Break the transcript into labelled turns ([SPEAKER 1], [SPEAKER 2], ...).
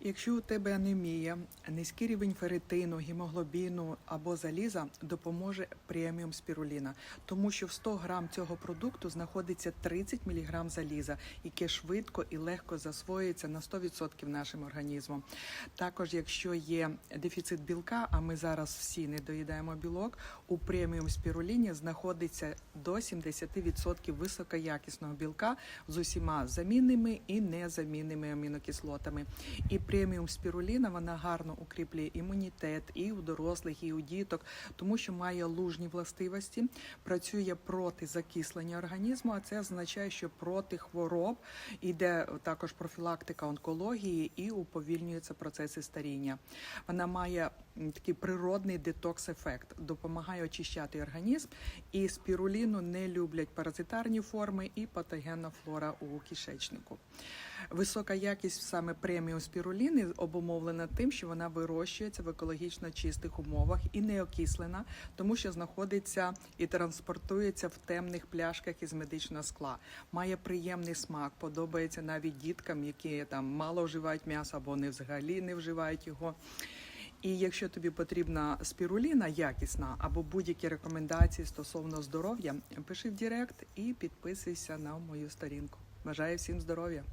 [SPEAKER 1] Якщо у тебе анемія, низький рівень ферритину, гемоглобіну або заліза, допоможе преміум спіруліна, тому що в 100 грам цього продукту знаходиться 30 мг заліза, яке швидко і легко засвоюється на 100% нашим організмом. Також, якщо є дефіцит білка, а ми зараз всі не доїдаємо білок, у преміум спіруліні знаходиться до 70% високоякісного білка з усіма замінними і незамінними амінокислотами. І преміум спіруліна вона гарно укріплює імунітет і у дорослих, і у діток, тому що має лужні властивості, працює проти закислення організму, а це означає, що проти хвороб іде також профілактика онкології і уповільнюються процеси старіння. Вона має такий природний детокс-ефект, допомагає очищати організм, і спіруліну не люблять паразитарні форми і патогенна флора у кишечнику. Висока якість саме преміум спіруліни обумовлена тим, що вона вирощується в екологічно чистих умовах і не окислена, тому що знаходиться і транспортується в темних пляшках із медичного скла. Має приємний смак, подобається навіть діткам, які там мало вживають м'ясо або не взагалі не вживають його. І якщо тобі потрібна спіруліна якісна або будь-які рекомендації стосовно здоров'я, пиши в Директ і підписуйся на мою сторінку. Бажаю всім здоров'я!